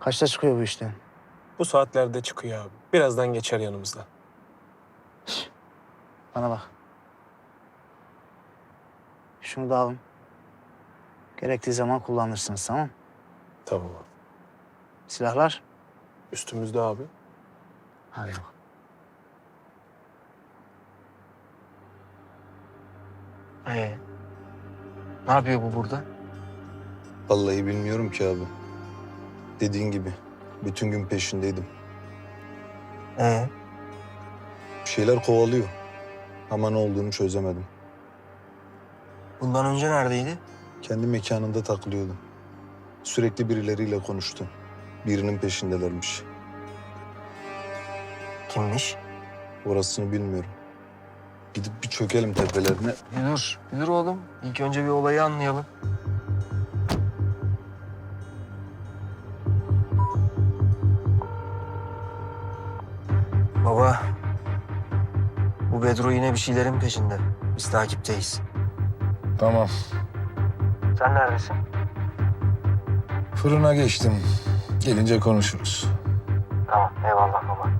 Kaçta çıkıyor bu işten? Bu saatlerde çıkıyor abi. Birazdan geçer yanımızdan. Bana bak. Şunu da alın. Gerektiği zaman kullanırsınız tamam mı? Tamam abi. Silahlar? Üstümüzde abi. Hadi bak. Ee, ne yapıyor bu burada? Vallahi bilmiyorum ki abi. Dediğin gibi bütün gün peşindeydim. Ee, Bir şeyler kovalıyor. Ama ne olduğunu çözemedim. bundan önce neredeydi? Kendi mekanında takılıyordu. Sürekli birileriyle konuştu. Birinin peşindelermiş. Kimmiş? Orasını bilmiyorum. Gidip bir çökelim tepelerine. Bir dur, bir dur oğlum. İlk önce bir olayı anlayalım. Baba, bu Bedro yine bir şeylerin peşinde. Biz takipteyiz. Tamam. Sen neredesin? Fırına geçtim. Gelince konuşuruz. Tamam, eyvallah baba.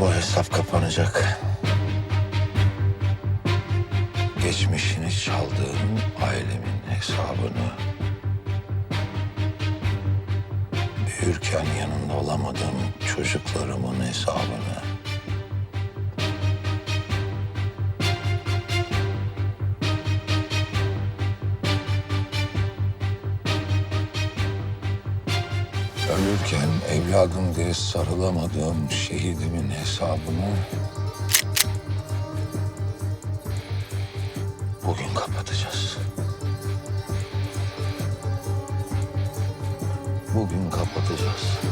Bu hesap kapanacak. Geçmişini çaldığım ailemin hesabını büyürken yanında olamadığım çocuklarımın hesabını Ölürken evladım diye sarılamadığım şehidimin hesabını bugün kapatacağız. Bugün kapatacağız.